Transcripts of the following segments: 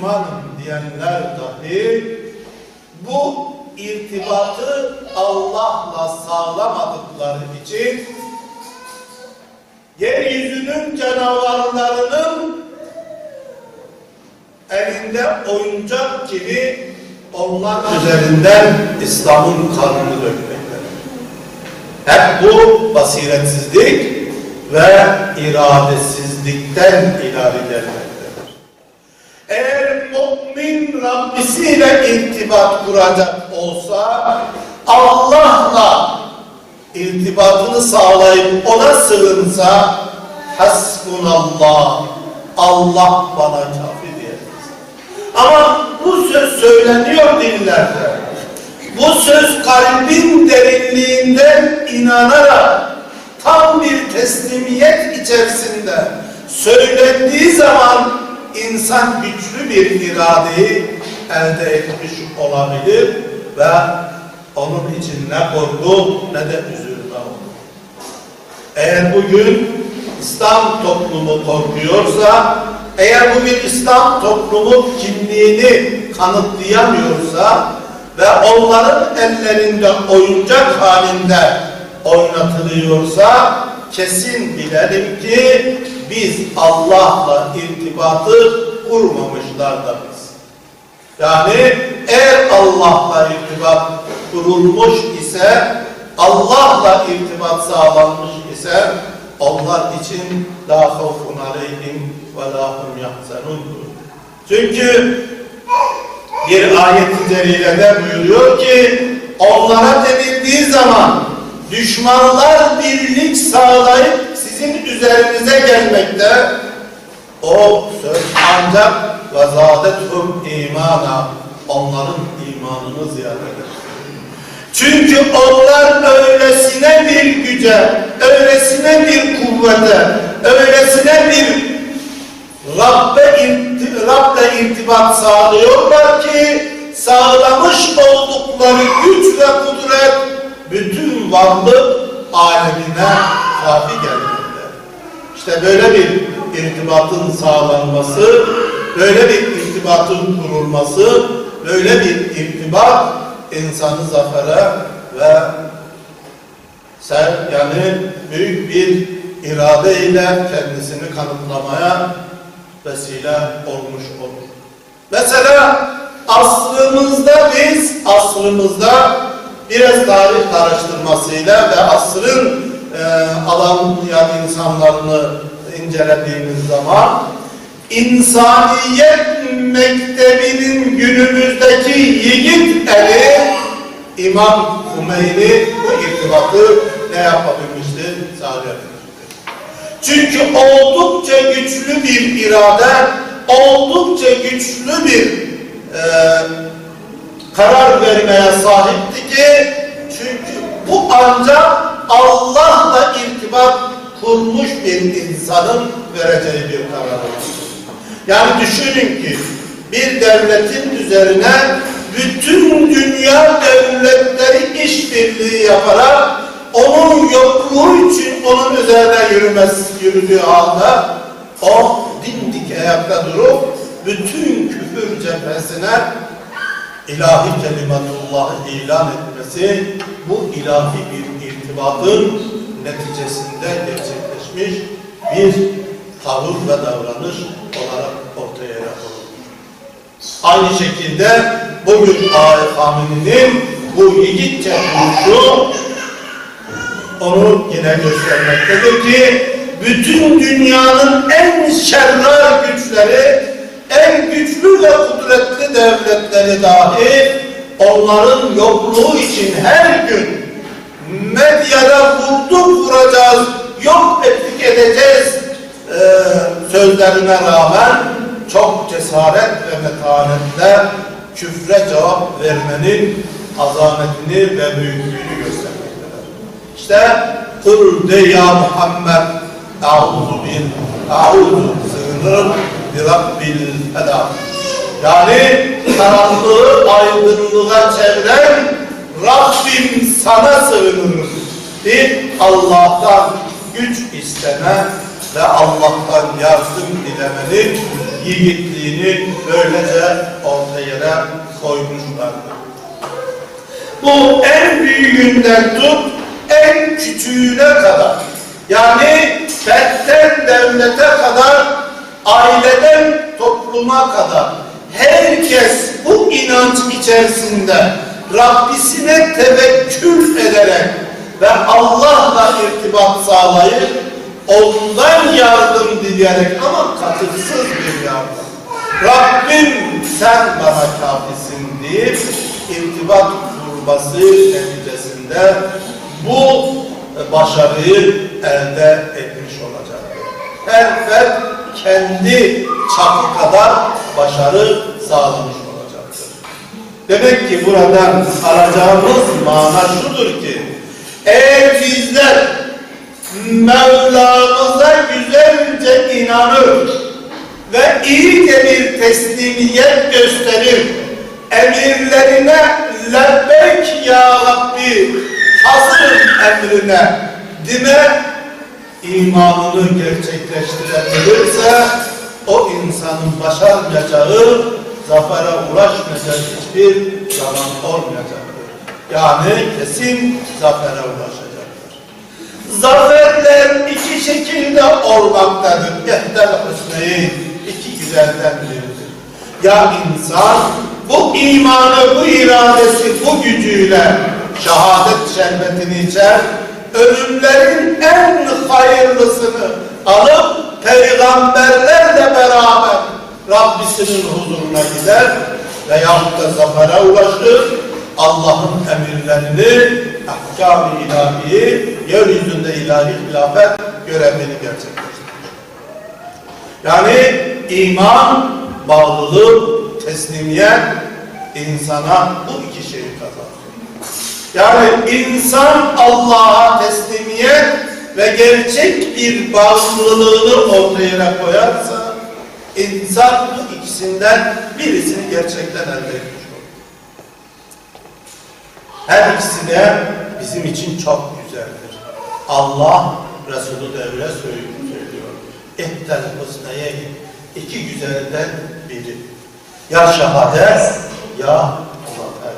Müslümanım diyenler dahi bu irtibatı Allah'la sağlamadıkları için yeryüzünün canavarlarının elinde oyuncak gibi onlar üzerinden İslam'ın kanını dökmektedir. Hep bu basiretsizlik ve iradesizlikten ileri gelmektedir. Mümin Rabbisiyle irtibat kuracak olsa Allah'la irtibatını sağlayıp ona sığınsa hasbunallah Allah bana kafi diyemez. Ama bu söz söyleniyor dillerde. Bu söz kalbin derinliğinden inanarak tam bir teslimiyet içerisinde söylendiği zaman insan güçlü bir iradeyi elde etmiş olabilir ve onun için ne korku ne de üzülme olur. Eğer bugün İslam toplumu korkuyorsa, eğer bugün İslam toplumu kimliğini kanıtlayamıyorsa ve onların ellerinde oyuncak halinde oynatılıyorsa kesin bilelim ki biz Allah'la irtibatı kurmamışlardanız. Yani eğer Allah'la irtibat kurulmuş ise, Allah'la irtibat sağlanmış ise onlar için la havfun aleyhim ve la hum. Çünkü bir ayet-i celilede buyuruyor ki onlara denildiği zaman düşmanlar birlik sağlayıp sizin üzerinize gelmekte o söz ancak ve zadethum imana onların imanını ziyadedir. Çünkü onlar öylesine bir güce, öylesine bir kuvvete, öylesine bir Rabbe irti- Rab'le irtibat sağlıyorlar ki sağlamış oldukları güç ve kudret bütün varlık alemine kafi gelmekte. İşte böyle bir irtibatın sağlanması, böyle bir irtibatın kurulması, böyle bir irtibat insanı zafere ve sen yani büyük bir irade ile kendisini kanıtlamaya vesile olmuş olur. Mesela asrımızda biz asrımızda biraz tarih karıştırmasıyla ve asrın e, alan yani insanlarını incelediğimiz zaman insaniyet mektebinin günümüzdeki yiğit eli İmam Hümeyni bu irtibatı ne yapabilmiştir? Sağlayabilmiştir. Çünkü oldukça güçlü bir irade, oldukça güçlü bir e, karar vermeye sahipti ki çünkü bu ancak Allah'la irtibat kurmuş bir insanın vereceği bir karar. Yani düşünün ki bir devletin üzerine bütün dünya devletleri işbirliği yaparak onun yokluğu için onun üzerine yürümesi yürüdüğü halde o dimdik ayakta durup bütün küfür cephesine ilahi kelimatullahı ilan etmesi bu ilahi bir irtibatın neticesinde gerçekleşmiş bir tavır ve davranış olarak ortaya yapılır. Aynı şekilde bugün Ağabey'in bu yiğitçe duruşu onu yine göstermektedir ki bütün dünyanın en şerrar güçleri, en güçlü ve kudretli devletleri dahi onların yokluğu için her gün medyada vurduk vuracağız, yok ettik edeceğiz e, sözlerine rağmen çok cesaret ve metanetle küfre cevap vermenin azametini ve büyüklüğünü göstermektedir. İşte kul de ya Muhammed A'udhu bil A'udhu sığınırım bi Rabbil Feda. Yani karanlığı aydınlığa çeviren Rabbim sana sığınırım. Bir Allah'tan güç isteme ve Allah'tan yardım dilemenin yiğitliğini böylece ortaya koymuşlardır. Bu en büyüğünden tut en küçüğüne kadar yani fertten devlete kadar aileden topluma kadar herkes bu inanç içerisinde Rabbisine tevekkül ederek ve Allah'la irtibat sağlayıp ondan yardım dileyerek ama katılsız bir yardım. Rabbim sen bana kafisin deyip irtibat kurması neticesinde bu başarıyı elde etmiş olacaktır. Her fert kendi çapı kadar başarı sağlamış. Demek ki buradan alacağımız mana şudur ki eğer bizler Mevlamıza güzelce inanır ve iyice bir teslimiyet gösterir emirlerine lebbek ya Rabbi hazırım emrine dime imanını gerçekleştirebilirse o insanın başarmayacağı zafere ulaşmayacağı hiçbir zaman olmayacaktır. Yani kesin zafere ulaşacaktır. Zaferler iki şekilde olmaktadır. Yehdel hüsneyi iki güzelden biridir. Ya insan bu imanı, bu iradesi, bu gücüyle şehadet şerbetini içer, ölümlerin en hayırlısını alıp peygamberlerle beraber Rabbisinin huzuruna gider veyahut da zafere ulaşır, Allah'ın emirlerini, ahkam-ı ilahiyi, yeryüzünde ilahi hilafet görevini gerçekleştirir. Yani iman, bağlılık, teslimiyet insana bu iki şeyi kazandırır. Yani insan Allah'a teslimiyet ve gerçek bir bağımlılığını ortaya koyarsa insan bu ikisinden birisini gerçekten elde etmiş olur. Her ikisi de bizim için çok güzeldir. Allah Resulü de öyle söylüyor. Ehtel husneye iki güzelden biri. Ya şehadet ya zafer.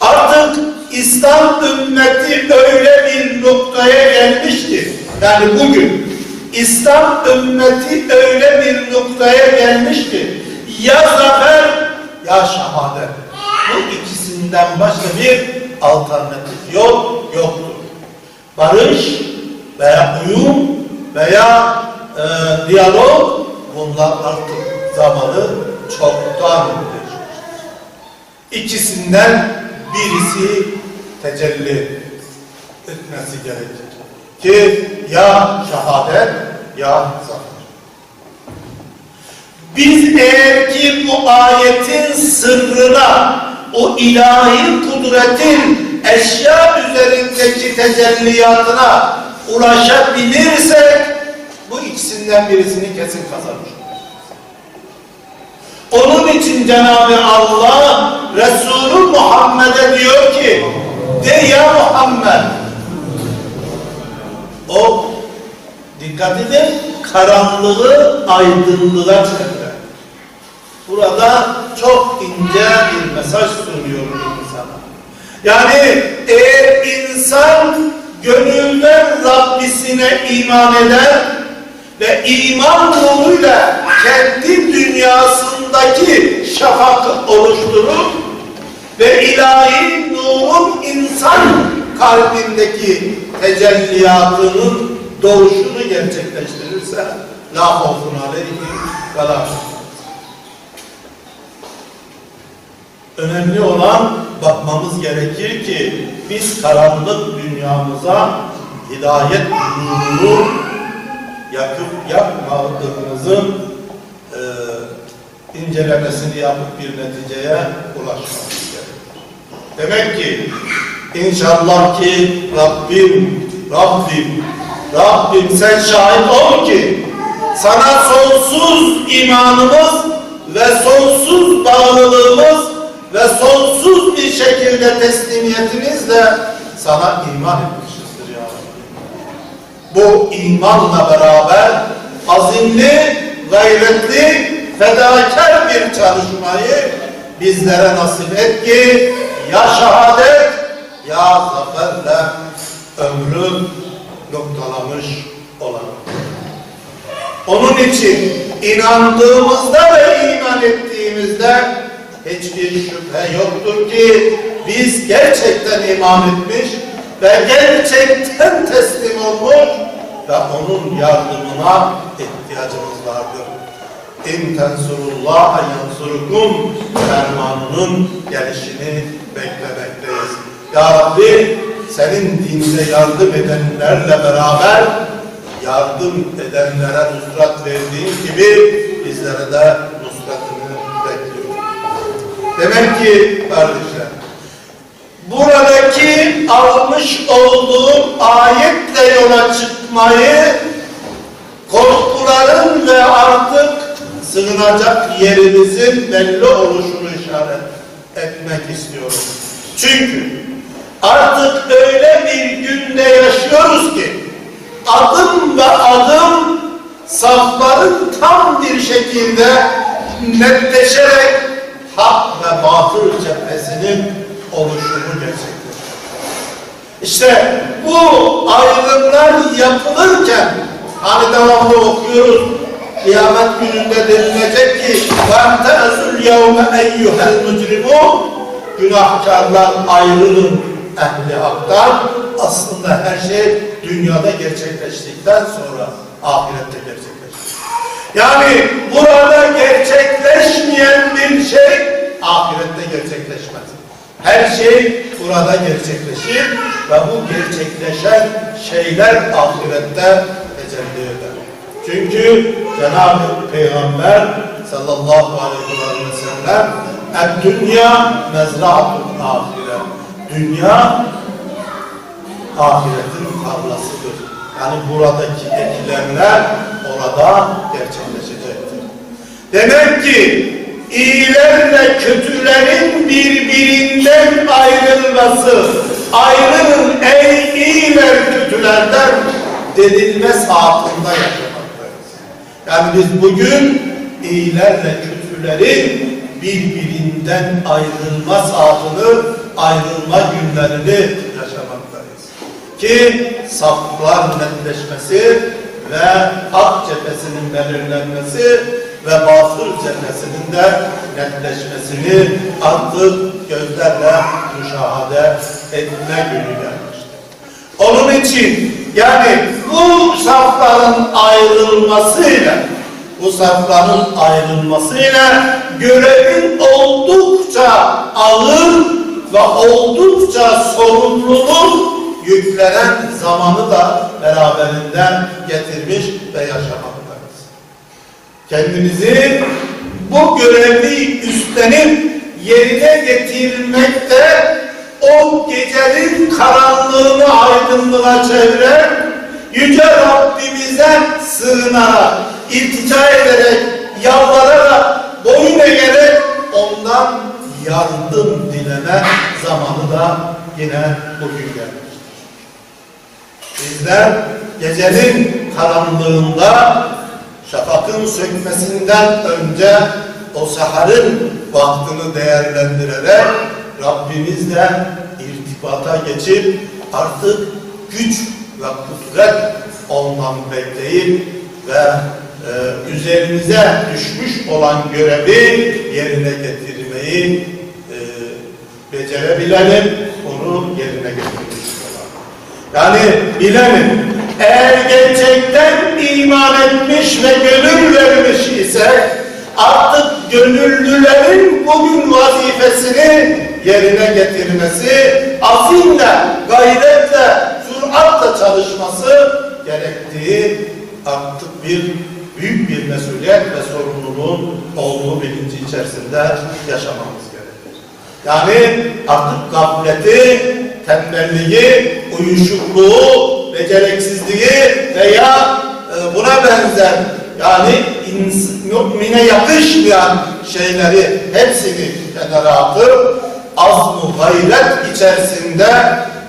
Artık İslam ümmeti öyle bir noktaya gelmiştir. Yani bugün İslam ümmeti öyle bir noktaya gelmiştir. Ya zafer ya şehadet. Bu ikisinden başka bir alternatif yol yoktur. Barış veya uyum veya e, diyalog bunlar artık zamanı çoktan geçmiştir. İkisinden birisi tecelli etmesi gerekir. Ki ya şehadet ya zafer. Biz eğer ki bu ayetin sırrına, o ilahi kudretin eşya üzerindeki tecelliyatına ulaşabilirsek bu ikisinden birisini kesin kazanmış Onun için Cenab-ı Allah Resulü Muhammed'e diyor ki de ya Muhammed o dikkat edin karanlığı aydınlığa çevirir. Burada çok ince bir mesaj sunuyorum insana. Yani eğer insan gönülden Rabbisine iman eder ve iman yoluyla kendi dünyasındaki şafakı oluşturur ve ilahi nurun insan kalbindeki tecelliyatının doğuşunu gerçekleştirirse la havfun aleyhim ve la Önemli olan bakmamız gerekir ki biz karanlık dünyamıza hidayet nurunu yakıp yakmadığımızın e, incelemesini yapıp bir neticeye ulaşmamız gerekir. Demek ki inşallah ki Rabbim, Rabbim, Rabbim sen şahit ol ki sana sonsuz imanımız ve sonsuz bağlılığımız ve sonsuz bir şekilde teslimiyetimizle sana iman etmişizdir ya. Bu imanla beraber azimli, gayretli fedakar bir çalışmayı bizlere nasip et ki ya şehadet ya zaferle ömrü noktalamış olalım. Onun için inandığımızda ve iman ettiğimizde hiçbir şüphe yoktur ki biz gerçekten iman etmiş ve gerçekten teslim olmuş ve onun yardımına ihtiyacımız vardır. İn tensurullah yansurukum fermanının gelişini beklemekteyiz. Ya Rabbi senin dinine yardım edenlerle beraber yardım edenlere nusrat verdiğin gibi bizlere de nusratını bekliyor. Demek ki kardeşler, buradaki almış olduğum ayetle yola çıkmayı korkuların ve artık sığınacak yerimizin belli oluşunu işaret etmek istiyorum. Çünkü artık öyle bir günde yaşıyoruz ki adım ve adım safların tam bir şekilde netleşerek hak ve batıl cephesinin oluşumu gerçekleşiyor. İşte bu ayrımlar yapılırken hani devamlı okuyoruz kıyamet gününde denilecek ki وَاَمْتَأَزُ الْيَوْمَ اَيُّهَا الْمُجْرِمُونَ Günahkarlar ayrılın ehli haktan. Aslında her şey dünyada gerçekleştikten sonra ahirette gerçekleşir. Yani burada gerçekleşmeyen bir şey ahirette gerçekleşmez. Her şey burada gerçekleşir ve bu gerçekleşen şeyler ahirette tecelli eder. Çünkü Cenab-ı Peygamber sallallahu aleyhi ve sellem dünya mezraatun ahire. Dünya ahiretin tarlasıdır. Yani buradaki ekilenler orada gerçekleşecektir. Demek ki iyilerle kötülerin birbirinden ayrılması, ayrılın ey iyiler kötülerden denilme saatinde yaşamaktayız. Yani biz bugün iyilerle kötülerin birbirinden ayrılma saatini, ayrılma günlerini yaşamaktayız. Ki saflar netleşmesi ve hak cephesinin belirlenmesi ve batıl cephesinin de netleşmesini artık gözlerle müşahede etme günü gelmiştir. Onun için yani bu safların ayrılmasıyla bu safların ayrılmasıyla görevin oldukça ağır ve oldukça sorumluluk yüklenen zamanı da beraberinde getirmiş ve yaşamaktayız. Kendimizi bu görevi üstlenip yerine getirmekte o gecenin karanlığını aydınlığa çeviren Yüce Rabbimize sığınarak, iltica ederek, yalvararak, boyun eğerek ondan yardım dileme zamanı da yine bugün gelmiştir. Bizler gecenin karanlığında şafakın sökmesinden önce o saharın vaktini değerlendirerek Rabbimizle irtibata geçip artık güç ve kudret ondan bekleyip ve e, üzerimize düşmüş olan görevi yerine getirmeyi e, becerebilelim, onu yerine getirmiş olalım. Yani bilelim, eğer gerçekten iman etmiş ve gönül vermiş ise artık gönüllülerin bugün vazifesini yerine getirmesi, azimle, gayretle, süratle çalışması gerektiği artık bir büyük bir mesuliyet ve sorumluluğun olduğu bilinci içerisinde yaşamamız gerekir. Yani artık gafleti, tembelliği, uyuşukluğu, beceriksizliği veya e, buna benzer yani mümine yakışmayan şeyleri hepsini kenara atıp azm-ı gayret içerisinde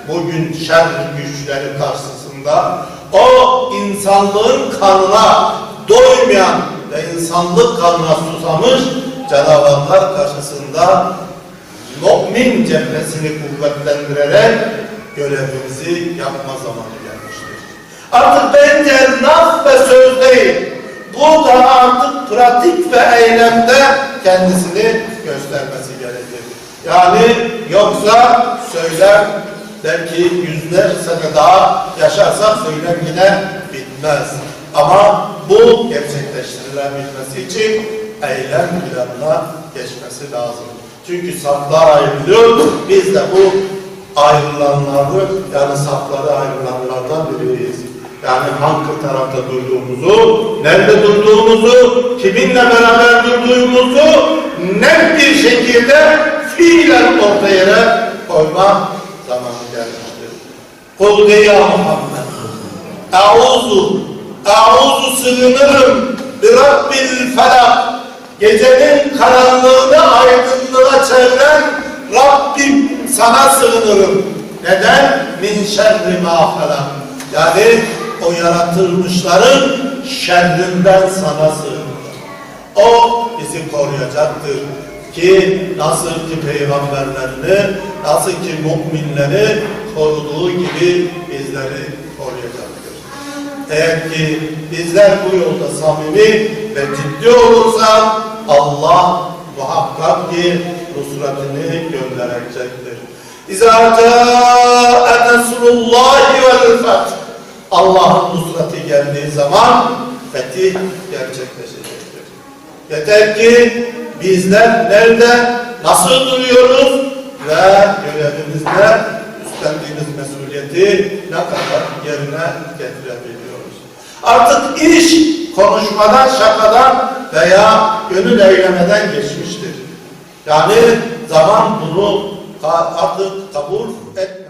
bugün şer güçleri karşısında o insanlığın kanına doymayan ve insanlık kanına susamış canavarlar karşısında mümin cephesini kuvvetlendirerek görevimizi yapma zamanı gelmiştir. Artık bence laf ve söz değil, bu da artık pratik ve eylemde kendisini göstermesi gerekir. Yani yoksa söyler belki yüzler sene daha yaşarsak söylem yine bitmez. Ama bu gerçekleştirilebilmesi için eylem planına geçmesi lazım. Çünkü saflar ayrılıyor. Biz de bu ayrılanları yani safları ayrılanlardan biriyiz. Yani hangi tarafta durduğumuzu, nerede durduğumuzu, kiminle beraber durduğumuzu net bir şekilde fiilen ortaya koyma zamanı gelmiştir. Kul ya Muhammed. Euzu, euzu sığınırım bi Rabbil felak. Gecenin karanlığını aydınlığa çeviren Rabbim sana sığınırım. Neden? Min şerri ma. Yani o yaratılmışların şerrinden sana sığınırım. O bizi koruyacaktır. Ki nasıl ki peygamberlerini, nasıl ki müminleri koruduğu gibi bizleri koruyacaktır. Eğer ki bizler bu yolda samimi ve ciddi olursak Allah muhakkak ki nusratını gönderecektir. İzâ câe nesrullâhi vel feth. Allah'ın nusrati geldiği zaman fetih gerçekleşecektir. Yeter ki bizler nerede, nasıl duruyoruz ve görevimizde üstlendiğimiz mesuliyeti ne kadar yerine getirebiliyoruz. Artık iş konuşmadan, şakadan veya gönül eylemeden geçmiştir. Yani zaman bunu artık kabul et